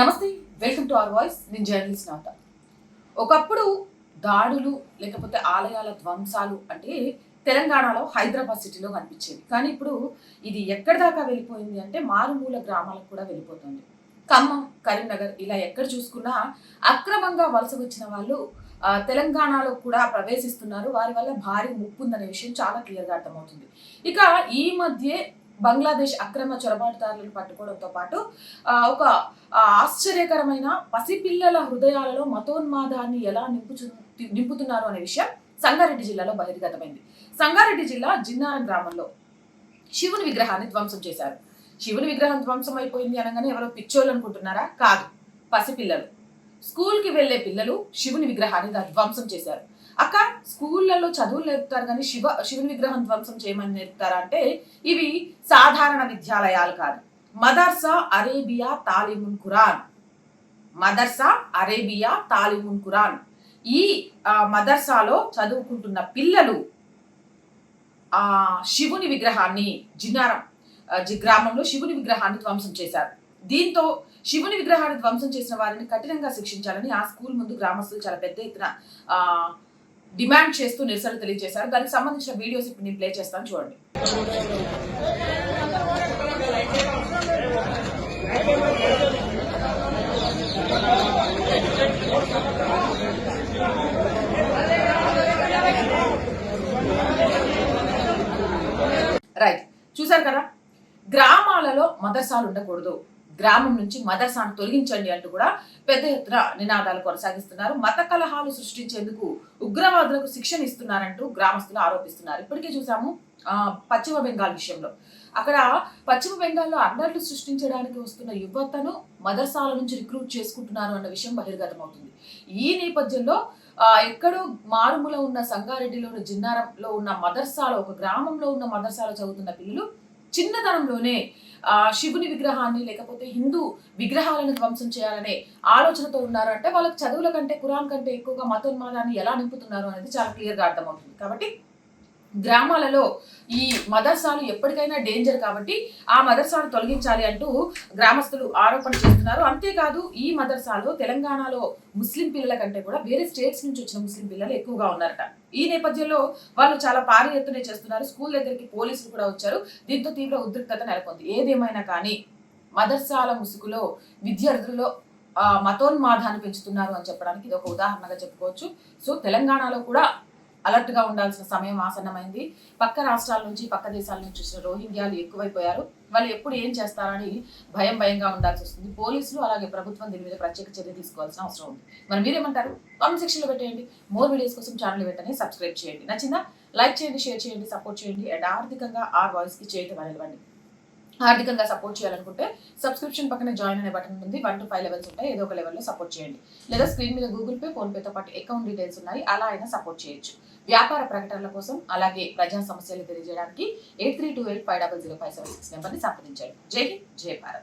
నమస్తే welcome to our voice. నేను journalist Navatha ఒకప్పుడు దాడులు లేకపోతే ఆలయాల ధ్వంసాలు అంటే తెలంగాణలో హైదరాబాద్ సిటీలో కనిపించేవి. కానీ ఇప్పుడు ఇది ఎక్కడి దాకా వెళ్ళిపోయింది అంటే మారుమూల గ్రామాలకు కూడా వెళ్ళిపోతుంది. ఖమ్మం కరీంనగర్ ఇలా ఎక్కడ చూసుకున్నా అక్రమంగా వలస వచ్చిన వాళ్ళు తెలంగాణలో కూడా ప్రవేశిస్తున్నారు. వారి వల్ల భారీ ముప్పు ఉందనే విషయం చాలా క్లియర్గా అర్థమవుతుంది. ఇక ఈ మధ్యే బంగ్లాదేశ్ అక్రమ చొరబాటుదారులను పట్టుకోవడంతో పాటు ఒక ఆశ్చర్యకరమైన పసిపిల్లల హృదయాలలో మతోన్మాదాన్ని ఎలా నింపుచు నింపుతున్నారు అనే విషయం సంగారెడ్డి జిల్లాలో బహిర్గతమైంది. సంగారెడ్డి జిల్లా జిన్నారం గ్రామంలో శివుని విగ్రహాన్ని ధ్వంసం చేశారు. శివుని విగ్రహం ధ్వంసం అయిపోయింది అనగానే ఎవరో పిచ్చోళ్ళు అనుకుంటున్నారా? కాదు పసిపిల్లలు. స్కూల్కి వెళ్ళే పిల్లలు శివుని విగ్రహాన్ని ధ్వంసం చేశారు. అక్క స్కూళ్ళల్లో చదువులు నేర్పుతారు కానీ శివ శివుని విగ్రహం ధ్వంసం చేయమని నేర్పుతారా అంటే ఇవి సాధారణ విద్యాలయాలు కాదు. మదర్సా అరేబియా తాలిమున్ ఖురాన్. మదర్సా అరేబియా తాలిమున్ ఖురాన్. ఈ మదర్సాలో చదువుకుంటున్న పిల్లలు ఆ శివుని విగ్రహాన్ని జిన్నారం జి- గ్రామంలో శివుని విగ్రహాన్ని ధ్వంసం చేశారు. దీంతో శివుని విగ్రహాన్ని ధ్వంసం చేసిన వారిని కఠినంగా శిక్షించాలని ఆ స్కూల్ ముందు గ్రామస్తులు చాలా పెద్ద ఎత్తున ఆ, డిమాండ్ చేస్తూ నిరసన తెలియజేశారు. దానికి సంబంధించిన వీడియోస్ ఇప్పుడు నేను ప్లే చేస్తాను. చూడండి. రైట్. చూసారు కదా? గ్రామాలలో మదర్సాలు ఉండకూడదు. గ్రామం నుంచి మదర్సాను తొలగించండి అంటూ కూడా పెద్ద ఎత్తున నినాదాలు కొనసాగిస్తున్నారు. మత కలహాలు సృష్టించేందుకు ఉగ్రవాదులకు శిక్షణ ఇస్తున్నారంటూ గ్రామస్తులు ఆరోపిస్తున్నారు. ఇప్పటికే చూసాము పశ్చిమ బెంగాల్ విషయంలో. అక్కడ పశ్చిమ బెంగాల్లో అల్లర్లు సృష్టించడానికి వస్తున్న యువతను మదర్సాల నుంచి రిక్రూట్ చేసుకుంటున్నారు అన్న విషయం బహిర్గతమవుతుంది. ఈ నేపథ్యంలో ఎక్కడో మారుమూల ఉన్న సంగారెడ్డిలోని జిన్నారంలో ఉన్న మదర్సాలో ఒక గ్రామంలో ఉన్న మదర్సాలో చదువుతున్న పిల్లలు చిన్నతనంలోనే ఆ శివుని విగ్రహాన్ని లేకపోతే హిందూ విగ్రహాలను ధ్వంసం చేయాలనే ఆలోచనతో ఉన్నారు? అంటే వాళ్ళకి చదువుల కంటే కురాన్ కంటే ఎక్కువగా మతోన్మాదాన్ని ఎలా నింపుతున్నారు అనేది చాలా క్లియర్గా అర్థమవుతుంది. కాబట్టి గ్రామాలలో ఈ మదర్సాలు ఎప్పటికైనా డేంజర్ కాబట్టి ఆ మదర్సాను తొలగించాలి అంటూ గ్రామస్తులు ఆరోపణ చేస్తున్నారు. అంతేకాదు ఈ మదర్సాలో తెలంగాణలో ముస్లిం పిల్లల కంటే కూడా వేరే స్టేట్స్ నుంచి వచ్చిన ముస్లిం పిల్లలు ఎక్కువగా ఉన్నారట. ఈ నేపథ్యంలో వాళ్ళు చాలా భారీ ఎత్తునే చేస్తున్నారు. స్కూల్ దగ్గరికి పోలీసులు కూడా వచ్చారు. దీంతో తీవ్ర ఉద్రిక్తత నెలకొంది. ఏదేమైనా కానీ మదర్సాల ముసుగులో విద్యార్థుల్లో మతోన్మాదాన్ని పెంచుతున్నారు అని చెప్పడానికి ఇది ఒక ఉదాహరణగా చెప్పుకోవచ్చు. సో తెలంగాణలో కూడా అలర్ట్గా ఉండాల్సిన సమయం ఆసన్నమైంది. పక్క రాష్ట్రాల నుంచి పక్క దేశాల నుంచి వచ్చిన రోహింగ్యాలు ఎక్కువైపోయారు. వాళ్ళు ఎప్పుడు ఏం చేస్తారని భయం భయంగా ఉండాల్సి వస్తుంది. పోలీసులు అలాగే ప్రభుత్వం దీని మీద ప్రత్యేక చర్య తీసుకోవాల్సిన అవసరం ఉంది. మరి మీరేమంటారు? కామెంట్ సెక్షన్లో పెట్టేయండి. మోర్ వీడియోస్ కోసం ఛానల్ వెంటనే సబ్స్క్రైబ్ చేయండి. నచ్చిందా? లైక్ చేయండి షేర్ చేయండి సపోర్ట్ చేయండి. అండ్ ఆర్థికంగా ఆ వాయిస్కి చేయటం అనేవ్వండి ఆర్థికంగా సపోర్ట్ చేయాలనుకుంటే సబ్స్క్రిప్షన్ పక్కన జాయిన్ అనే బటన్ ఉంది వన్ టు ఫైవ్ లెవెల్స్ ఉంటాయి. ఏదో ఒక లెవెల్లో సపోర్ట్ చేయండి. లేదా స్క్రీన్ మీద గూగుల్ పే ఫోన్పేతో పాటు అకౌంట్ డీటెయిల్స్ ఉన్నాయి. అలా అయినా సపోర్ట్ చేయొచ్చు. వ్యాపార ప్రకటనల కోసం అలాగే ప్రజా సమస్యలు తెలియజేయడానికి eight three two eight five double zero five seven six నెంబర్ని సంప్రదించండి. జై హింద్ జై భారత్.